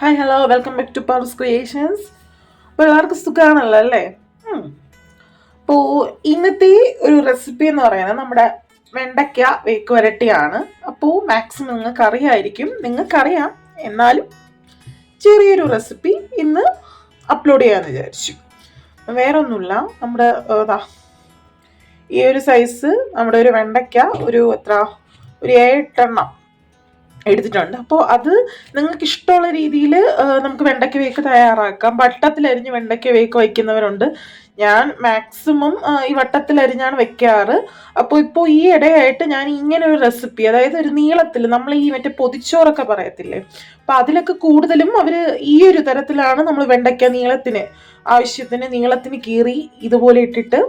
Hi hello welcome back to powers creations അപ്പോൾ എല്ലാവർക്കും സുഖമാണല്ലോ അല്ലേ? അപ്പോൾ ഇന്നത്തെ ഒരു റെസിപ്പി എന്ന് പറയുന്നത് നമ്മുടെ വെണ്ടയ്ക്ക വേക്ക് വരട്ടിയാണ്. അപ്പോൾ മാക്സിമം നിങ്ങൾക്ക് അറിയായിരിക്കും. നിങ്ങൾക്കറിയാം. എന്നാലും ചെറിയൊരു റെസിപ്പി ഇന്ന് അപ്ലോഡ് ചെയ്യാമെന്ന് വിചാരിച്ചു. വേറെ ഒന്നുമില്ല നമ്മുടെ ഈ ഒരു സൈസ് നമ്മുടെ ഒരു വെണ്ടയ്ക്ക ഒരു എത്ര? ഒരു ഏഴെട്ടെണ്ണം. എടുത്തിട്ടുണ്ട്. അപ്പോൾ അത് നിങ്ങൾക്ക് ഇഷ്ടമുള്ള രീതിയിൽ നമുക്ക് വെണ്ടയ്ക്ക വേക്ക് തയ്യാറാക്കാം. വട്ടത്തിലരിഞ്ഞ് വെണ്ടയ്ക്ക വേക്ക് വയ്ക്കുന്നവരുണ്ട്. ഞാൻ മാക്സിമം ഈ വട്ടത്തിലരിഞ്ഞാണ് വെക്കാറ്. അപ്പോൾ ഇപ്പോൾ ഈ ഇടയായിട്ട് ഞാൻ ഇങ്ങനെ ഒരു റെസിപ്പി അതായത് ഒരു നീളത്തിൽ നമ്മൾ ഈ മറ്റേ പൊതിച്ചോറൊക്കെ പറയത്തില്ലേ? അപ്പം അതിലൊക്കെ കൂടുതലും അവർ ഈ ഒരു തരത്തിലാണ് നമ്മൾ വെണ്ടയ്ക്ക നീളത്തിന് ആവശ്യത്തിന് നീളത്തിന് കീറി ഇതുപോലെ ഇട്ടിട്ട്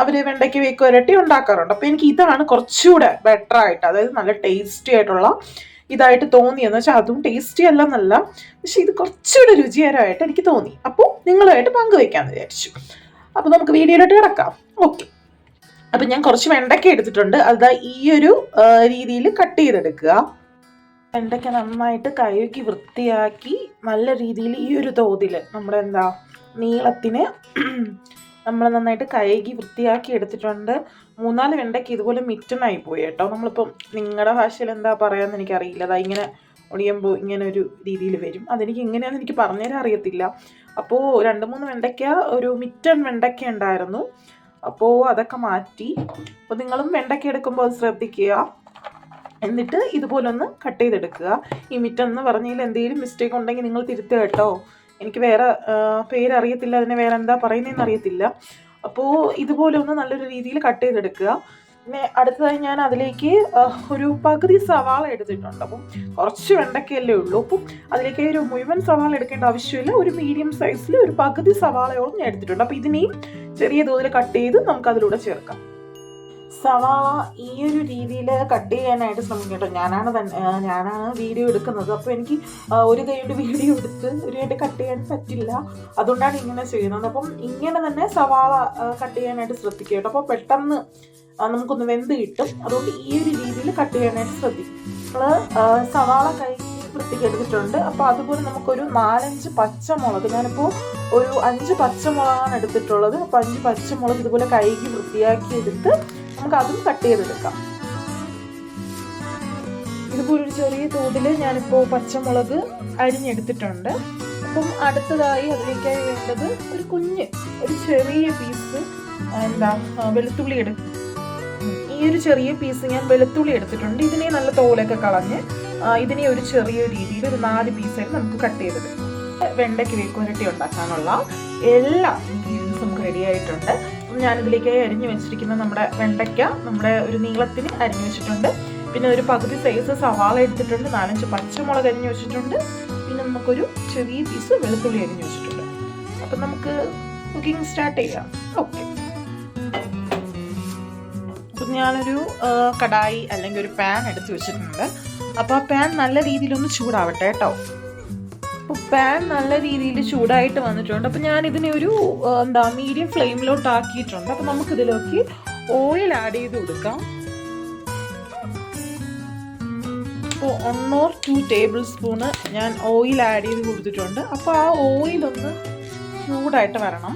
അവർ വെണ്ടയ്ക്ക വേക്ക് വരട്ടി ഉണ്ടാക്കാറുണ്ട്. അപ്പോൾ എനിക്ക് ഇതാണ് കുറച്ചുകൂടെ ബെറ്റർ ആയിട്ട് അതായത് നല്ല ടേസ്റ്റി ആയിട്ടുള്ള ഇതായിട്ട് തോന്നിയെന്ന് വെച്ചാൽ അതും ടേസ്റ്റി അല്ല എന്നല്ല പക്ഷെ ഇത് കുറച്ചുകൂടെ രുചികരമായിട്ട് എനിക്ക് തോന്നി. അപ്പോൾ നിങ്ങളുമായിട്ട് പങ്കുവെക്കാമെന്ന് വിചാരിച്ചു. അപ്പോൾ നമുക്ക് വീഡിയോയിലോട്ട് കിടക്കാം. ഓക്കെ അപ്പം ഞാൻ കുറച്ച് വെണ്ടയ്ക്ക എടുത്തിട്ടുണ്ട്. അത് ഈ ഒരു രീതിയിൽ കട്ട് ചെയ്തെടുക്കുക. വെണ്ടയ്ക്ക നന്നായിട്ട് കഴുകി വൃത്തിയാക്കി നല്ല രീതിയിൽ ഈ ഒരു തോതിൽ നമ്മുടെ എന്താ നീളത്തിന് നമ്മൾ നന്നായിട്ട് കഴുകി വൃത്തിയാക്കി എടുത്തിട്ടുണ്ട്. മൂന്നാൽ വെണ്ടയ്ക്ക് ഇതുപോലെ മിറ്റനായി പോയി കേട്ടോ. നമ്മളിപ്പം നിങ്ങളുടെ ഭാഷയിൽ എന്താ പറയാന്ന് എനിക്കറിയില്ല. അതാ ഇങ്ങനെ ഒടിയുമ്പോൾ ഇങ്ങനെ ഒരു രീതിയിൽ വരും. അതെനിക്ക് എങ്ങനെയാണെന്ന് എനിക്ക് പറഞ്ഞുതരാൻ അറിയത്തില്ല. അപ്പോൾ രണ്ട് മൂന്ന് വെണ്ടയ്ക്ക ഒരു മിറ്റൻ വെണ്ടയ്ക്ക ഉണ്ടായിരുന്നു. അപ്പോൾ അതൊക്കെ മാറ്റി. അപ്പോൾ നിങ്ങളും വെണ്ടയ്ക്ക എടുക്കുമ്പോൾ അത് ശ്രദ്ധിക്കുക. എന്നിട്ട് ഇതുപോലൊന്ന് കട്ട് ചെയ്തെടുക്കുക. ഈ മിറ്റൻ എന്ന് പറഞ്ഞതിൽ എന്തെങ്കിലും മിസ്റ്റേക്ക് ഉണ്ടെങ്കിൽ നിങ്ങൾ തിരുത്തുക കേട്ടോ. എനിക്ക് വേറെ പേരറിയത്തില്ല അതിനെ വേറെ എന്താ പറയുന്നതെന്ന് അറിയത്തില്ല. അപ്പോൾ ഇതുപോലെ ഒന്ന് നല്ലൊരു രീതിയിൽ കട്ട് ചെയ്തെടുക്കുക. പിന്നെ അടുത്തതായി ഞാൻ അതിലേക്ക് ഒരു പകുതി സവാള എടുത്തിട്ടുണ്ട്. അപ്പം കുറച്ച് വെണ്ടക്കയല്ലേ ഉള്ളൂ. അപ്പം അതിലേക്ക് ഒരു മുഴുവൻ സവാള എടുക്കേണ്ട ആവശ്യമില്ല. ഒരു മീഡിയം സൈസിൽ ഒരു പകുതി സവാളയോളം ഞാൻ എടുത്തിട്ടുണ്ട്. അപ്പം ഇതിനെയും ചെറിയ തോതിൽ കട്ട് ചെയ്ത് നമുക്ക് അതിലൂടെ ചേർക്കാം. സവാള ഈ ഒരു രീതിയിൽ കട്ട് ചെയ്യാനായിട്ട് ശ്രമിക്കും കേട്ടോ ഞാനാണ് തന്നെ ഞാനാണ് വീഡിയോ എടുക്കുന്നത്. അപ്പോൾ എനിക്ക് ഒരു കൈയുടെ വീഡിയോ എടുത്ത് ഒരു കൈയുടെ കട്ട് ചെയ്യാൻ പറ്റില്ല. അതുകൊണ്ടാണ് ഇങ്ങനെ ചെയ്യുന്നത്. അപ്പം ഇങ്ങനെ തന്നെ സവാള കട്ട് ചെയ്യാനായിട്ട് ശ്രദ്ധിക്കുക കേട്ടോ. അപ്പോൾ പെട്ടെന്ന് നമുക്കൊന്ന് വെന്ത് കിട്ടും. അതുകൊണ്ട് ഈ ഒരു രീതിയിൽ കട്ട് ചെയ്യാനായിട്ട് ശ്രദ്ധിക്കും. നമ്മൾ സവാള കൈ വൃത്തിക്ക് എടുത്തിട്ടുണ്ട്. അപ്പോൾ അതുപോലെ നമുക്കൊരു നാലഞ്ച് പച്ചമുളക് ഞാനിപ്പോൾ ഒരു അഞ്ച് പച്ചമുളകാണ് എടുത്തിട്ടുള്ളത്. അപ്പോൾ അഞ്ച് പച്ചമുളക് ഇതുപോലെ കഴുകി വൃത്തിയാക്കി എടുത്ത് നമുക്ക് അതും കട്ട് ചെയ്തെടുക്കാം. ഇതുപോലെ ഒരു ചെറിയ തോതിൽ ഞാനിപ്പോൾ പച്ചമുളക് അരിഞ്ഞെടുത്തിട്ടുണ്ട്. അപ്പം അടുത്തതായി അതിലേക്കായി വേണ്ടത് ഒരു കുഞ്ഞ് ഒരു ചെറിയ പീസ് എന്താ വെളുത്തുള്ളി എടുക്കും ഈ ഒരു ചെറിയ പീസ് ഞാൻ വെളുത്തുള്ളി എടുത്തിട്ടുണ്ട്. ഇതിനെ നല്ല തോലൊക്കെ കളഞ്ഞ് ഇതിനെ ഒരു ചെറിയ രീതിയിൽ ഒരു നാല് പീസായിട്ട് നമുക്ക് കട്ട് ചെയ്തെടുക്കാം വെണ്ടയ്ക്ക് വേക്കുരട്ടി ഉണ്ടാക്കാനുള്ള എല്ലാ ഇൻഗ്രീഡിയൻസും നമുക്ക് റെഡി ആയിട്ടുണ്ട്. അപ്പം ഞാനിതിലേക്ക് അരിഞ്ഞു വെച്ചിരിക്കുന്ന നമ്മുടെ വെണ്ടയ്ക്ക നമ്മുടെ ഒരു നീളത്തിന് അരിഞ്ഞു വെച്ചിട്ടുണ്ട്. പിന്നെ ഒരു പകുതി സൈസ് സവാള എടുത്തിട്ടുണ്ട്. നാലഞ്ച് പച്ചമുളക് അരിഞ്ഞു വെച്ചിട്ടുണ്ട്. പിന്നെ നമുക്കൊരു ചെറിയ പീസ് വെളുത്തുള്ളി അരിഞ്ഞു വെച്ചിട്ടുണ്ട്. അപ്പം നമുക്ക് കുക്കിംഗ് സ്റ്റാർട്ട് ചെയ്യാം. ഓക്കെ അപ്പം ഞാനൊരു കടായി അല്ലെങ്കിൽ ഒരു പാൻ എടുത്ത് വെച്ചിട്ടുണ്ട്. അപ്പോൾ ആ പാൻ നല്ല രീതിയിലൊന്ന് ചൂടാവട്ടെ കേട്ടോ. പാൻ നല്ല രീതിയിൽ ചൂടായിട്ട് വന്നിട്ടുണ്ട്. അപ്പോൾ ഞാൻ ഇതിനെ ഒരു എന്താ മീഡിയം ഫ്ലെയിമിലോട്ട് ആക്കിയിട്ടുണ്ട്. അപ്പോൾ നമുക്കിതിലേക്ക് ഓയിൽ ആഡ് ചെയ്ത് കൊടുക്കാം. അപ്പോൾ one or two tablespoon ഞാൻ ഓയിൽ ആഡ് ചെയ്ത് കൊടുത്തിട്ടുണ്ട്. അപ്പോൾ ആ ഓയിൽ ഒന്ന് ചൂടായിട്ട് വരണം.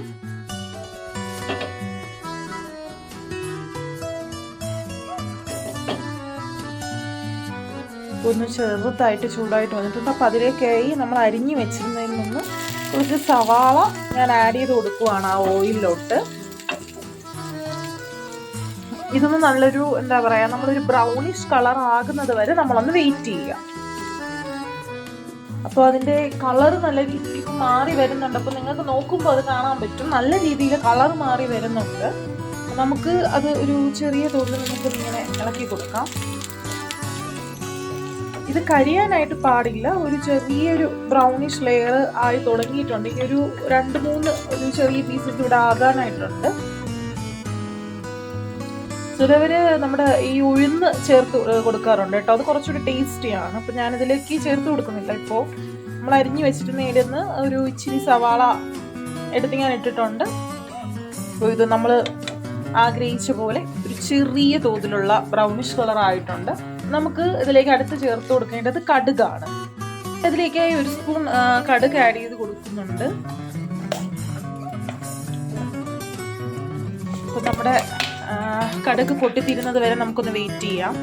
ഒന്ന് ചെറുതായിട്ട് ചൂടായിട്ട് വന്നിട്ടുണ്ട്. അപ്പോൾ അതിലേക്കായി നമ്മൾ അരിഞ്ഞു വെച്ചിരുന്നതിൽ നിന്ന് കുറച്ച് സവാള ഞാൻ ആഡ് ചെയ്ത് കൊടുക്കുവാണ് ആ ഓയിലിലോട്ട് ഇതൊന്ന് നല്ലൊരു എന്താ പറയുക നമ്മളൊരു ബ്രൗണിഷ് കളർ ആകുന്നത് വരെ നമ്മളൊന്ന് വെയിറ്റ് ചെയ്യുക. അപ്പോൾ അതിന്റെ കളർ നല്ല രീതിയിൽ മാറി വരുന്നുണ്ട്. അപ്പോൾ നിങ്ങൾക്ക് നോക്കുമ്പോൾ അത് കാണാൻ പറ്റും. നല്ല രീതിയിൽ കളർ മാറി വരുന്നുണ്ട്. നമുക്ക് അത് ഒരു ചെറിയ തോതിൽ നമുക്ക് ഇങ്ങനെ ഇളക്കി കൊടുക്കാം. ഇത് കരിയാനായിട്ട് പാടില്ല. ഒരു ചെറിയൊരു ബ്രൗണിഷ് ലെയർ ആയി തുടങ്ങിയിട്ടുണ്ട്. ഈ ഒരു രണ്ട് മൂന്ന് ഒരു ചെറിയ പീസസ് ഇവിടെ ആകാനായിട്ടുണ്ട്. ചിലവര് നമ്മുടെ ഈ ഉഴുന്ന് ചേർത്ത് കൊടുക്കാറുണ്ട് കേട്ടോ. അത് കുറച്ചുകൂടി ടേസ്റ്റിയാണ് അപ്പം ഞാനിതിലേക്ക് ചേർത്ത് കൊടുക്കുന്നില്ല ഇപ്പോൾ നമ്മൾ അരിഞ്ഞു വെച്ചിട്ട് നിന്ന് ഒരു ഇച്ചിരി സവാള എടുത്ത് ഞാൻ ഇട്ടിട്ടുണ്ട്. അപ്പോൾ ഇത് നമ്മൾ ആഗ്രഹിച്ച പോലെ ഒരു ചെറിയ തോതിലുള്ള ബ്രൗണിഷ് കളർ ആയിട്ടുണ്ട്. നമുക്ക് ഇതിലേക്ക് അടുത്ത് ചേർത്ത് കൊടുക്കേണ്ടത് കടുകാണ്. ഇതിലേക്ക് ഒരു സ്പൂൺ കടുക് ആഡ് ചെയ്ത് കൊടുക്കുന്നുണ്ട്. അപ്പൊ നമ്മുടെ കടുക് പൊട്ടിത്തീരുന്നത് വരെ നമുക്കൊന്ന് വെയിറ്റ് ചെയ്യാം.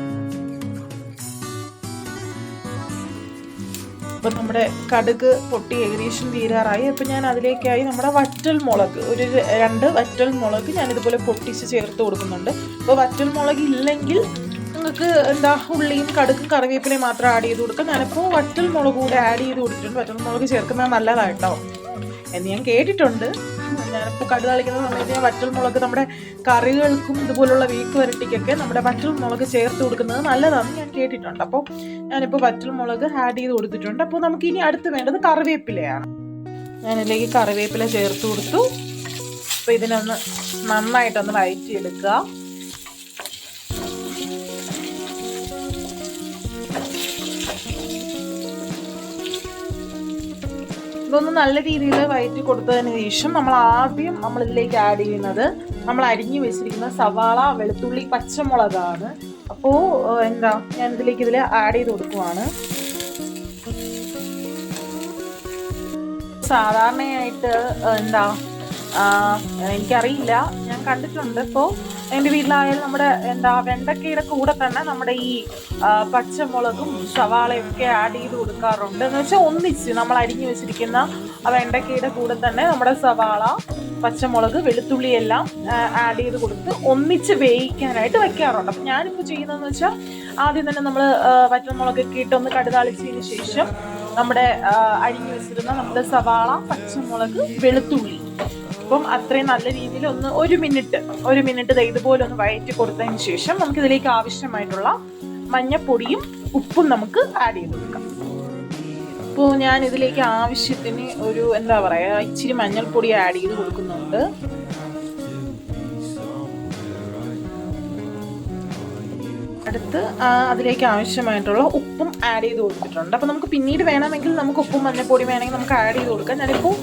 അപ്പൊ നമ്മുടെ കടുക് പൊട്ടി ഏകദേശം തീരാറായി. അപ്പൊ ഞാൻ അതിലേക്കായി നമ്മുടെ വറ്റൽ മുളക് ഒരു രണ്ട് വറ്റൽ മുളക് ഞാൻ ഇതുപോലെ പൊട്ടിച്ച് ചേർത്ത് കൊടുക്കുന്നുണ്ട്. അപ്പോൾ വറ്റൽ മുളക് ഇല്ലെങ്കിൽ നിങ്ങൾക്ക് എന്താ ഉള്ളിയും കടുക്കും കറിവേപ്പിലയും മാത്രം ആഡ് ചെയ്ത് കൊടുക്കാം. ഞാനിപ്പോൾ വറ്റൽ മുളക് കൂടെ ആഡ് ചെയ്ത് കൊടുത്തിട്ടുണ്ട്. വറ്റൽ മുളക് ചേർക്കുന്നത് നല്ലതായിട്ടോ എന്ന് ഞാൻ കേട്ടിട്ടുണ്ട്. ഞാനിപ്പോൾ കടു തളിക്കുന്ന സമയത്ത് ഞാൻ വറ്റൽ മുളക് നമ്മുടെ കറികൾക്കും ഇതുപോലുള്ള വീക്ക് വരട്ടിക്കൊക്കെ നമ്മുടെ വറ്റൽ മുളക് ചേർത്ത് കൊടുക്കുന്നത് നല്ലതാണെന്ന് ഞാൻ കേട്ടിട്ടുണ്ട്. അപ്പോൾ ഞാനിപ്പോൾ വറ്റൽ മുളക് ആഡ് ചെയ്ത് കൊടുത്തിട്ടുണ്ട്. അപ്പോൾ നമുക്ക് ഇനി അടുത്ത് വേണ്ടത് കറിവേപ്പിലയാണ്. ഞാനിതിലേക്ക് കറിവേപ്പില ചേർത്ത് കൊടുത്തു. അപ്പോൾ ഇതിനൊന്ന് നന്നായിട്ടൊന്ന് വഴറ്റിയെടുക്കുക ഇതൊന്ന് നല്ല രീതിയിൽ വയറ്റി കൊടുത്തതിന് ശേഷം നമ്മൾ ആദ്യം നമ്മൾ ഇതിലേക്ക് ആഡ് ചെയ്യുന്നത് നമ്മൾ അരിഞ്ഞു വെച്ചിരിക്കുന്ന സവാള വെളുത്തുള്ളി പച്ചമുളകാണ്. അപ്പോൾ എന്താ ഞാൻ ഇതിലേക്ക് ഇതിൽ ആഡ് ചെയ്ത് കൊടുക്കുവാണ്. സാധാരണയായിട്ട് എന്താ എനിക്കറിയില്ല. ഞാൻ കണ്ടിട്ടുണ്ട്. ഇപ്പോൾ എന്റെ വീട്ടിലായാലും നമ്മുടെ എന്താ വെണ്ടക്കയുടെ കൂടെ തന്നെ നമ്മുടെ ഈ പച്ചമുളകും സവാളയും ഒക്കെ ആഡ് ചെയ്ത് കൊടുക്കാറുണ്ട്. എന്ന് വെച്ചാൽ ഒന്നിച്ച് നമ്മൾ അരിഞ്ഞു വെച്ചിരിക്കുന്ന ആ വെണ്ടക്കയുടെ കൂടെ തന്നെ നമ്മുടെ സവാള പച്ചമുളക് വെളുത്തുള്ളി എല്ലാം ആഡ് ചെയ്ത് കൊടുത്ത് ഒന്നിച്ച് വേവിക്കാനായിട്ട് വെക്കാറുണ്ട്. അപ്പം ഞാനിപ്പോൾ ചെയ്യുന്നതെന്ന് വെച്ചാൽ ആദ്യം തന്നെ നമ്മൾ പച്ചമുളകൊക്കെ ഇട്ട് ഒന്ന് കടുതാളിച്ചതിന് ശേഷം നമ്മുടെ അരിഞ്ഞു വെച്ചിരുന്ന നമ്മുടെ സവാള പച്ചമുളക് വെളുത്തുള്ളി അപ്പം അത്രയും നല്ല രീതിയിൽ ഒന്ന് ഒരു മിനിറ്റ് ഒരു മിനിറ്റ് ഇതുപോലെ ഒന്ന് വയറ്റി കൊടുത്തതിന് ശേഷം നമുക്ക് ഇതിലേക്ക് ആവശ്യമായിട്ടുള്ള മഞ്ഞപ്പൊടിയും ഉപ്പും നമുക്ക് ആഡ് ചെയ്ത് കൊടുക്കാം. അപ്പോൾ ഞാൻ ഇതിലേക്ക് ആവശ്യത്തിന് ഒരു എന്താ പറയുക ഇച്ചിരി മഞ്ഞൾപ്പൊടി ആഡ് ചെയ്ത് കൊടുക്കുന്നുണ്ട്. അടുത്ത് അതിലേക്ക് ആവശ്യമായിട്ടുള്ള ഉപ്പും ആഡ് ചെയ്ത് കൊടുത്തിട്ടുണ്ട്. അപ്പോൾ നമുക്ക് പിന്നീട് വേണമെങ്കിൽ നമുക്ക് ഉപ്പും മഞ്ഞൾപ്പൊടി വേണമെങ്കിൽ നമുക്ക് ആഡ് ചെയ്ത് കൊടുക്കാം. ഞാനിപ്പോൾ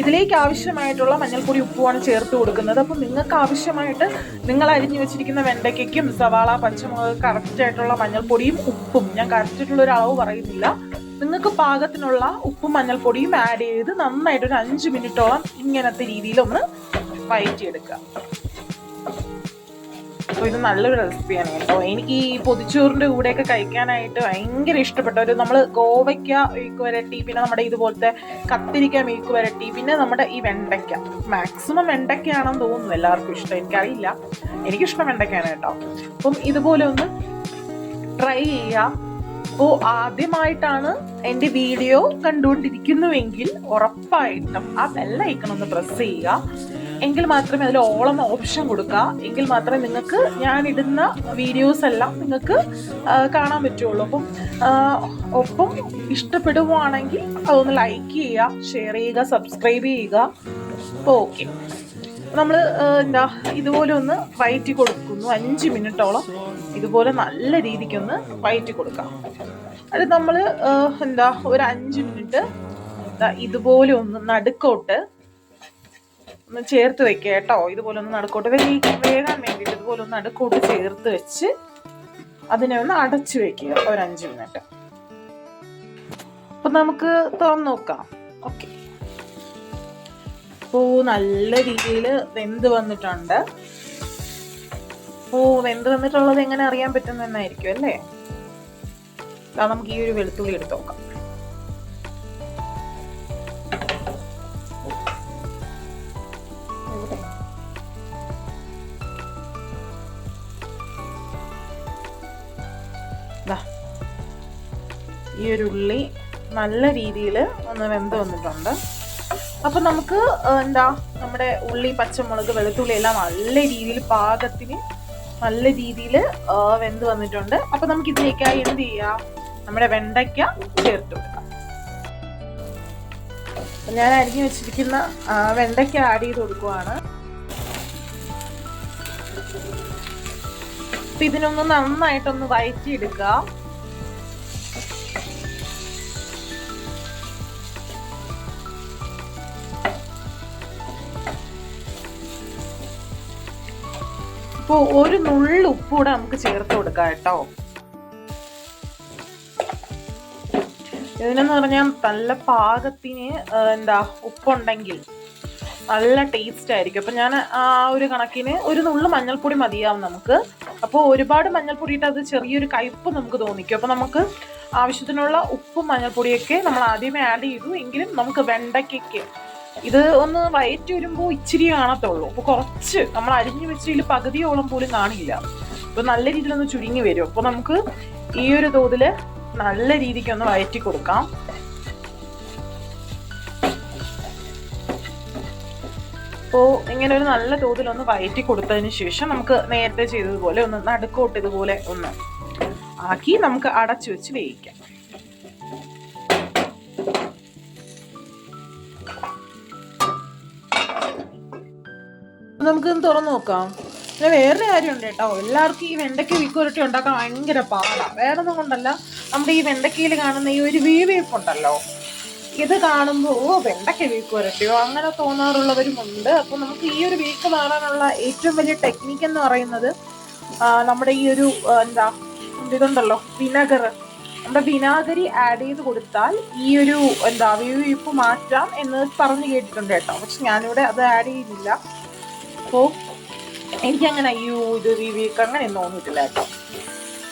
ഇതിലേക്ക് ആവശ്യമായിട്ടുള്ള മഞ്ഞൾപ്പൊടി ഉപ്പുമാണ് ചേർത്ത് കൊടുക്കുന്നത്. അപ്പോൾ നിങ്ങൾക്ക് ആവശ്യമായിട്ട് നിങ്ങൾ അരിഞ്ഞു വെച്ചിരിക്കുന്ന വെണ്ടയ്ക്കും സവാള പച്ചമുളക് കറക്റ്റായിട്ടുള്ള മഞ്ഞൾപ്പൊടിയും ഉപ്പും ഞാൻ കറക്റ്റായിട്ടുള്ള ഒരു അളവ് പറയുന്നില്ല. നിങ്ങൾക്ക് പാകത്തിനുള്ള ഉപ്പും മഞ്ഞൾപ്പൊടിയും ആഡ് ചെയ്ത് നന്നായിട്ട് ഒരു അഞ്ച് മിനിറ്റോളം ഇങ്ങനത്തെ രീതിയിലൊന്ന് വഴറ്റിയെടുക്കുക അപ്പോൾ ഇത് നല്ലൊരു റെസിപ്പിയാണ് കേട്ടോ. എനിക്ക് ഈ പൊതിച്ചോറിന്റെ കൂടെയൊക്കെ കഴിക്കാനായിട്ട് ഭയങ്കര ഇഷ്ടപ്പെട്ട ഒരു നമ്മൾ ഗോവയ്ക്ക മെഴുക്ക് വരട്ടി പിന്നെ നമ്മുടെ ഇതുപോലത്തെ കത്തിരിക്ക മെഴുക്ക് വരട്ടി പിന്നെ നമ്മുടെ ഈ വെണ്ടയ്ക്ക. മാക്സിമം വെണ്ടയ്ക്കയാണെന്ന് തോന്നുന്നു എല്ലാവർക്കും ഇഷ്ടം. എനിക്കറിയില്ല. എനിക്കിഷ്ടം വെണ്ടയ്ക്കാണ് കേട്ടോ. അപ്പം ഇതുപോലെ ഒന്ന് ട്രൈ ചെയ്യുക. അപ്പോൾ ആദ്യമായിട്ടാണ് എന്റെ വീഡിയോ കണ്ടുകൊണ്ടിരിക്കുന്നുവെങ്കിൽ ഉറപ്പായിട്ടും ആ ബെല്ലൈക്കൺ ഒന്ന് പ്രസ് ചെയ്യുക. എങ്കിൽ മാത്രമേ അതിൽ ഓളം ഓപ്ഷൻ കൊടുക്കുക എങ്കിൽ മാത്രമേ നിങ്ങൾക്ക് ഞാൻ ഇടുന്ന വീഡിയോസ് എല്ലാം നിങ്ങൾക്ക് കാണാൻ പറ്റുള്ളൂ. അപ്പം ഒപ്പം ഇഷ്ടപ്പെടുവാണെങ്കിൽ അതൊന്ന് ലൈക്ക് ചെയ്യുക ഷെയർ ചെയ്യുക സബ്സ്ക്രൈബ് ചെയ്യുക. ഓക്കെ നമ്മൾ എന്താ ഇതുപോലെ ഒന്ന് വയറ്റി കൊടുക്കുന്നു. അഞ്ച് മിനിറ്റോളം ഇതുപോലെ നല്ല രീതിക്കൊന്ന് വയറ്റി കൊടുക്കാം. അത് നമ്മൾ എന്താ ഒരു അഞ്ച് മിനിറ്റ് ഇതുപോലെ ഒന്ന് നടുക്കോട്ട് ഒന്ന് ചേർത്ത് വെക്കുക കേട്ടോ. ഇതുപോലെ ഒന്ന് നടുക്കോട്ട്. വേകാൻ വേണ്ടിയിട്ട് ഇതുപോലെ ഒന്ന് നടുക്കോട്ട് ചേർത്ത് വെച്ച് അതിനെ ഒന്ന് അടച്ചു വെക്കുക ഒരു അഞ്ച് മിനിറ്റ്. അപ്പൊ നമുക്ക് തുറന്നു നോക്കാം. ഓക്കെ. പൂ നല്ല രീതിയിൽ വെന്ത് വന്നിട്ടുണ്ട്. പൂ വെന്ത് വന്നിട്ടുള്ളത് എങ്ങനെ അറിയാൻ പറ്റുന്നതെന്നായിരിക്കും അല്ലേ? നമുക്ക് ഈ ഒരു വെളുത്തുള്ളി എടുത്ത് നോക്കാം. ദാ. ഈ ഒരു ഉള്ളി നല്ല രീതിയിൽ ഒന്ന് വെന്ത് വന്നിട്ടുണ്ട്. അപ്പൊ നമുക്ക് എന്താ നമ്മുടെ ഉള്ളി പച്ചമുളക് വെളുത്തുള്ളി എല്ലാം നല്ല രീതിയിൽ പാകത്തിന് നല്ല രീതിയിൽ വെന്ത് വന്നിട്ടുണ്ട്. അപ്പൊ നമുക്ക് ഇതിലേക്കായി എന്ത് ചെയ്യാം? നമ്മുടെ വെണ്ടയ്ക്ക ചേർത്ത്. ഞാൻ അരിഞ്ഞു വെച്ചിരിക്കുന്ന വെണ്ടയ്ക്ക ആഡ് ചെയ്ത് കൊടുക്കുവാണ്. അപ്പൊ ഇതിനൊന്ന് നന്നായിട്ടൊന്ന് വഴറ്റിയെടുക്കുക ഇപ്പോൾ ഒരു നുള്ളു കൂടെ നമുക്ക് ചേർത്ത് കൊടുക്കാം കേട്ടോ. ഇതിനെന്ന് പറഞ്ഞാൽ നല്ല പാകത്തിന് എന്താ ഉപ്പുണ്ടെങ്കിൽ നല്ല ടേസ്റ്റ് ആയിരിക്കും. അപ്പം ഞാൻ ആ ഒരു കണക്കിന് ഒരു നുള്ളു മഞ്ഞൾപ്പൊടി മതിയാവും നമുക്ക്. അപ്പോൾ ഒരുപാട് മഞ്ഞൾപ്പൊടി ഇട്ട് അത് ചെറിയൊരു കയ്പ്പ് നമുക്ക് തോന്നിക്കും. അപ്പോൾ നമുക്ക് ആവശ്യത്തിനുള്ള ഉപ്പും മഞ്ഞൾപ്പൊടിയൊക്കെ നമ്മൾ ആദ്യമേ ആഡ് ചെയ്തു. എങ്കിലും നമുക്ക് വെണ്ടയ്ക്കൊക്കെ ഇത് ഒന്ന് വയറ്റി വരുമ്പോൾ ഇച്ചിരി കാണത്തുള്ളൂ. അപ്പോൾ കുറച്ച് നമ്മൾ അരിഞ്ഞു വെച്ചതിൽ പകുതിയോളം പോലും കാണില്ല. അപ്പോൾ നല്ല രീതിയിലൊന്ന് ചുരുങ്ങി വരും. അപ്പോൾ നമുക്ക് ഈ ഒരു തോതിൽ നല്ല രീതിക്ക് ഒന്ന് വയറ്റി കൊടുക്കാം. അപ്പോൾ ഇങ്ങനെ ഒരു നല്ല തോതിൽ ഒന്ന് വയറ്റി കൊടുത്തതിന് ശേഷം നമുക്ക് നേരത്തെ ചെയ്തതുപോലെ ഒന്ന് നടുക്കോട്ട് ഇതുപോലെ ഒന്ന് ആക്കി നമുക്ക് അടച്ചു വെച്ച് വേവിക്കാം. നമുക്ക് തുറന്നു നോക്കാം. പിന്നെ വേറൊരു കാര്യമുണ്ട് കേട്ടോ. എല്ലാവർക്കും ഈ വെണ്ടയ്ക്ക വിക്കുരട്ടി ഉണ്ടാക്കാൻ ഭയങ്കര പാടാണ് വേറെ ഒന്നും കൊണ്ടല്ല. നമ്മുടെ ഈ വെണ്ടയ്ക്കയിൽ കാണുന്ന ഈ ഒരു വീവേപ്പുണ്ടല്ലോ. ഇത് കാണുമ്പോൾ ഓ വെണ്ടയ്ക്ക വീക്കുരട്ടിയോ അങ്ങനെ തോന്നാറുള്ളവരുമുണ്ട്. അപ്പോൾ നമുക്ക് ഈ ഒരു വീക്ക് മാറാനുള്ള ഏറ്റവും വലിയ ടെക്നിക്ക് എന്ന് പറയുന്നത് നമ്മുടെ ഈ ഒരു എന്താ ഇതുണ്ടല്ലോ വിനഗർ. നമ്മുടെ വിനാഗിരി ആഡ് ചെയ്ത് കൊടുത്താൽ ഈ ഒരു എന്താ വീപ്പ് മാറ്റാം എന്ന് പറഞ്ഞു കേട്ടിട്ടുണ്ട് കേട്ടോ. പക്ഷെ ഞാനിവിടെ അത് ആഡ് ചെയ്യുന്നില്ല അപ്പോൾ എനിക്കങ്ങനെ അയ്യോ ഇത് വിവേക്ക് അങ്ങനെയൊന്നും തോന്നിയിട്ടില്ല കേട്ടോ.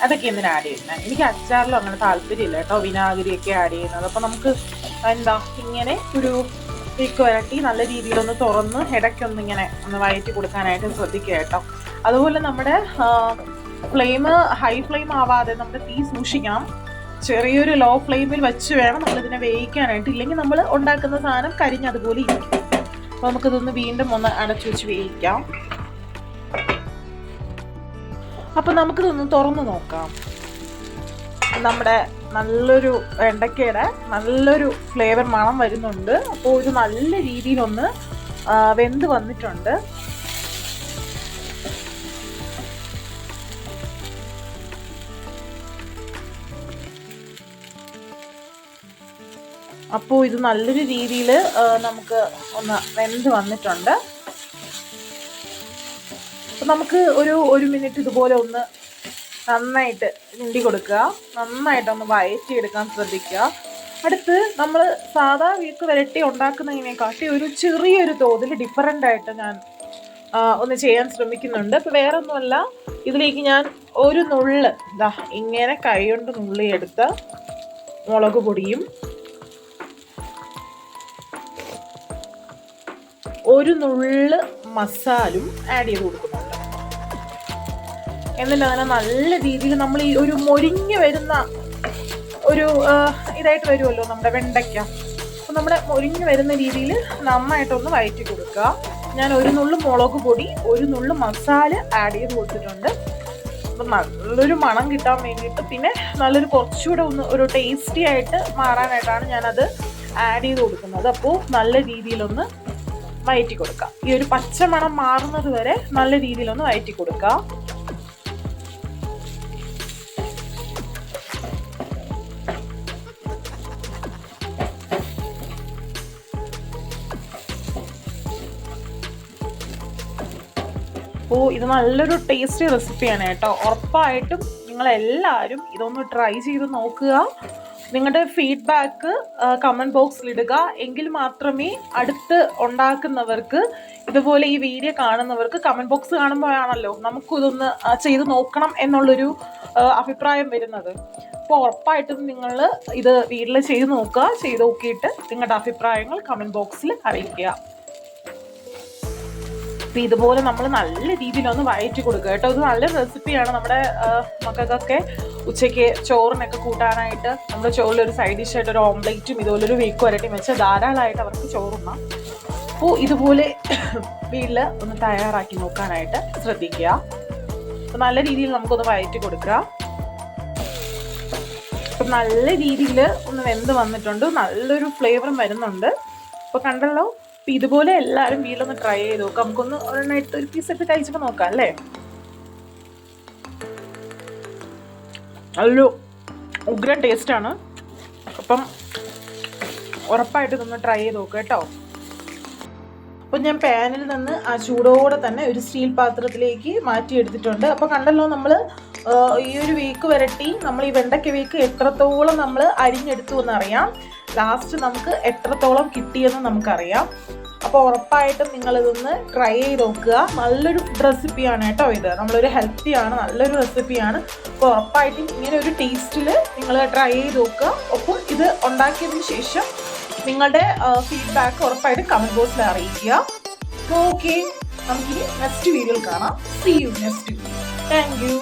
അതൊക്കെ എന്തിനാ ആഡ് ചെയ്യുന്നത് എനിക്ക് അച്ചാറിലും അങ്ങനെ താല്പര്യമില്ല കേട്ടോ വിനാഗിരിയൊക്കെ ആഡ് ചെയ്യുന്നത്. അപ്പോൾ നമുക്ക് എന്താ ഇങ്ങനെ ഒരു വീക്ക് വരട്ടി നല്ല രീതിയിലൊന്ന് തുറന്ന് ഇടയ്ക്കൊന്ന് ഇങ്ങനെ ഒന്ന് വയറ്റി കൊടുക്കാനായിട്ട് ശ്രദ്ധിക്കുക കേട്ടോ. അതുപോലെ നമ്മുടെ ഫ്ലെയിം ഹൈ ഫ്ലെയിം ആവാതെ നമ്മുടെ തീ സൂക്ഷിക്കണം. ചെറിയൊരു ലോ ഫ്ലെയിമിൽ വെച്ച് വേണം നമ്മളിതിനെ വേവിക്കാനായിട്ട്. ഇല്ലെങ്കിൽ നമ്മൾ ഉണ്ടാക്കുന്ന സാധനം കരിഞ്ഞ് അതുപോലെ ഇരിക്കും. അപ്പോൾ നമുക്കിതൊന്ന് വീണ്ടും ഒന്ന് അടച്ചു വെച്ച് വേവിക്കാം. അപ്പൊ നമുക്കിതൊന്ന് തുറന്ന് നോക്കാം. നമ്മുടെ നല്ലൊരു വെണ്ടയ്ക്കയുടെ നല്ലൊരു ഫ്ലേവർ മണം വരുന്നുണ്ട്. അപ്പോൾ ഇത് നല്ല രീതിയിലൊന്ന് വെന്ത് വന്നിട്ടുണ്ട്. അപ്പോൾ ഇത് നല്ലൊരു രീതിയിൽ നമുക്ക് ഒന്ന് വെന്ത് വന്നിട്ടുണ്ട്. അപ്പൊ നമുക്ക് ഒരു ഒരു മിനിറ്റ് ഇതുപോലെ ഒന്ന് നന്നായിട്ട് ഇണ്ടി കൊടുക്കുക. നന്നായിട്ടൊന്ന് വയറ്റിയെടുക്കാൻ ശ്രദ്ധിക്കുക. അടുത്ത് നമ്മൾ സാധാ വീക്ക് വരട്ടി ഉണ്ടാക്കുന്നതിനെക്കാട്ടി ഒരു ചെറിയൊരു തോതിൽ ഡിഫറന്റ് ആയിട്ട് ഞാൻ ഒന്ന് ചെയ്യാൻ ശ്രമിക്കുന്നുണ്ട്. ഇപ്പം വേറെ ഒന്നുമല്ല ഇതിലേക്ക് ഞാൻ ഒരു നുള്ള് ഇതാ ഇങ്ങനെ കൈകൊണ്ട് കൊണ്ട് നുള്ളിയെടുത്ത് മുളക് പൊടിയും ഒരു നുള്ള് മസാലും ആഡ് ചെയ്ത് കൊടുക്കുന്നുണ്ട്. അങ്ങനെ നല്ല രീതിയിൽ നമ്മൾ ഈ ഒരു മൊരിഞ്ഞ് വരുന്ന ഒരു ഇതായിട്ട് വരുമല്ലോ നമ്മുടെ വെണ്ടയ്ക്ക. അപ്പം നമ്മുടെ മൊരിഞ്ഞ് വരുന്ന രീതിയിൽ നന്നായിട്ടൊന്ന് വയറ്റി കൊടുക്കുക. ഞാൻ ഒരു നുള്ളു മുളക് പൊടി ഒരു നുള്ളു മസാല ആഡ് ചെയ്ത് കൊടുത്തിട്ടുണ്ട്. അപ്പം നല്ലൊരു മണം കിട്ടാൻ വേണ്ടിയിട്ട് പിന്നെ നല്ലൊരു കുറച്ചുകൂടെ ഒന്ന് ഒരു ടേസ്റ്റി ആയിട്ട് മാറാനായിട്ടാണ് ഞാനത് ആഡ് ചെയ്ത് കൊടുക്കുന്നത്. അപ്പോൾ നല്ല രീതിയിലൊന്ന് വയറ്റി കൊടുക്കുക ഈ ഒരു പച്ചമണം മാറുന്നത് വരെ നല്ല രീതിയിലൊന്ന് വയറ്റി കൊടുക്കുക അപ്പോൾ ഇത് നല്ലൊരു ടേസ്റ്റി റെസിപ്പിയാണ് കേട്ടോ. ഉറപ്പായിട്ടും നിങ്ങളെല്ലാവരും ഇതൊന്ന് ട്രൈ ചെയ്ത് നോക്കുക. നിങ്ങളുടെ ഫീഡ്ബാക്ക് കമന്റ് ബോക്സിൽ ഇടുക. എങ്കിൽ മാത്രമേ അടുത്ത് ഉണ്ടാക്കുന്നവർക്ക് ഇതുപോലെ ഈ വീഡിയോ കാണുന്നവർക്ക് കമന്റ് ബോക്സ് കാണുമ്പോഴാണല്ലോ നമുക്കിതൊന്ന് ചെയ്ത് നോക്കണം എന്നുള്ളൊരു അഭിപ്രായം വരുന്നത്. അപ്പോൾ ഉറപ്പായിട്ടും നിങ്ങൾ ഇത് വീട്ടിൽ ചെയ്ത് നോക്കുക. ചെയ്ത് നോക്കിയിട്ട് നിങ്ങളുടെ അഭിപ്രായങ്ങൾ കമന്റ് ബോക്സിൽ അറിയിക്കുക. അപ്പൊ ഇതുപോലെ നമ്മൾ നല്ല രീതിയിൽ ഒന്ന് വയറ്റി കൊടുക്കുക കേട്ടോ. ഇത് നല്ല റെസിപ്പിയാണ് നമ്മുടെ മക്കൾക്കൊക്കെ ഉച്ചയ്ക്ക് ചോറിനൊക്കെ കൂട്ടാനായിട്ട് നമ്മൾ ചോറിൽ ഒരു സൈഡ് ഡിഷായിട്ട് ഒരു ഓംലേറ്റും ഇതുപോലെ ഒരു വീക്ക് വരട്ടിയും വെച്ച് ധാരാളമായിട്ട് അവർക്ക് ചോറുണ്ണാം. അപ്പോൾ ഇതുപോലെ വീട്ടിൽ ഒന്ന് തയ്യാറാക്കി നോക്കാനായിട്ട് ശ്രദ്ധിക്കുക. അപ്പോൾ നല്ല രീതിയിൽ നമുക്കൊന്ന് വയറ്റി കൊടുക്കുക അപ്പം നല്ല രീതിയിൽ ഒന്ന് വെന്ത് വന്നിട്ടുണ്ട്. നല്ലൊരു ഫ്ലേവറും വരുന്നുണ്ട്. അപ്പോൾ കണ്ടല്ലോ അപ്പം ഇതുപോലെ എല്ലാവരും വീട്ടിലൊന്ന് ട്രൈ ചെയ്ത്. നോക്കാം നമുക്കൊന്ന് ഒരെണ്ണം എടുത്ത് ഒരു പീസ് എടുത്ത് കഴിച്ചിട്ട് നോക്കാം അല്ലേ? അല്ലോ ഉഗ്ര ആണ്. അപ്പം ഉറപ്പായിട്ട് ഇതൊന്ന് ട്രൈ ചെയ്ത് നോക്കുക കേട്ടോ. അപ്പൊ ഞാൻ പാനിൽ നിന്ന് ആ ചൂടോടെ തന്നെ ഒരു സ്റ്റീൽ പാത്രത്തിലേക്ക് മാറ്റി എടുത്തിട്ടുണ്ട്. അപ്പോൾ കണ്ടല്ലോ നമ്മൾ ഈ ഒരു വീക്ക് വരട്ടി നമ്മൾ ഈ വെണ്ടയ്ക്ക വീക്ക് എത്രത്തോളം നമ്മൾ അരിഞ്ഞെടുത്തു എന്നറിയാം. ലാസ്റ്റ് നമുക്ക് എത്രത്തോളം കിട്ടിയെന്ന് നമുക്കറിയാം. അപ്പോൾ ഉറപ്പായിട്ടും നിങ്ങൾ ഇതൊന്ന് ട്രൈ ചെയ്ത് നോക്കുക. നല്ലൊരു റെസിപ്പിയാണ് കേട്ടോ ഇത്. നമ്മളൊരു ഹെൽത്തിയാണ് നല്ലൊരു റെസിപ്പിയാണ് അപ്പോൾ ഉറപ്പായിട്ടും ഇങ്ങനെ ഒരു ടേസ്റ്റിൽ നിങ്ങൾ ട്രൈ ചെയ്ത് നോക്കുക. ഒപ്പം ഇത് ഉണ്ടാക്കിയതിന് ശേഷം നിങ്ങളുടെ ഫീഡ്ബാക്ക് ഉറപ്പായിട്ടും കമന്റ് ബോക്സിൽ അറിയിക്കുക. ഓക്കെ നമുക്കിനി നെക്സ്റ്റ് വീഡിയോയിൽ കാണാം. See you next video thank you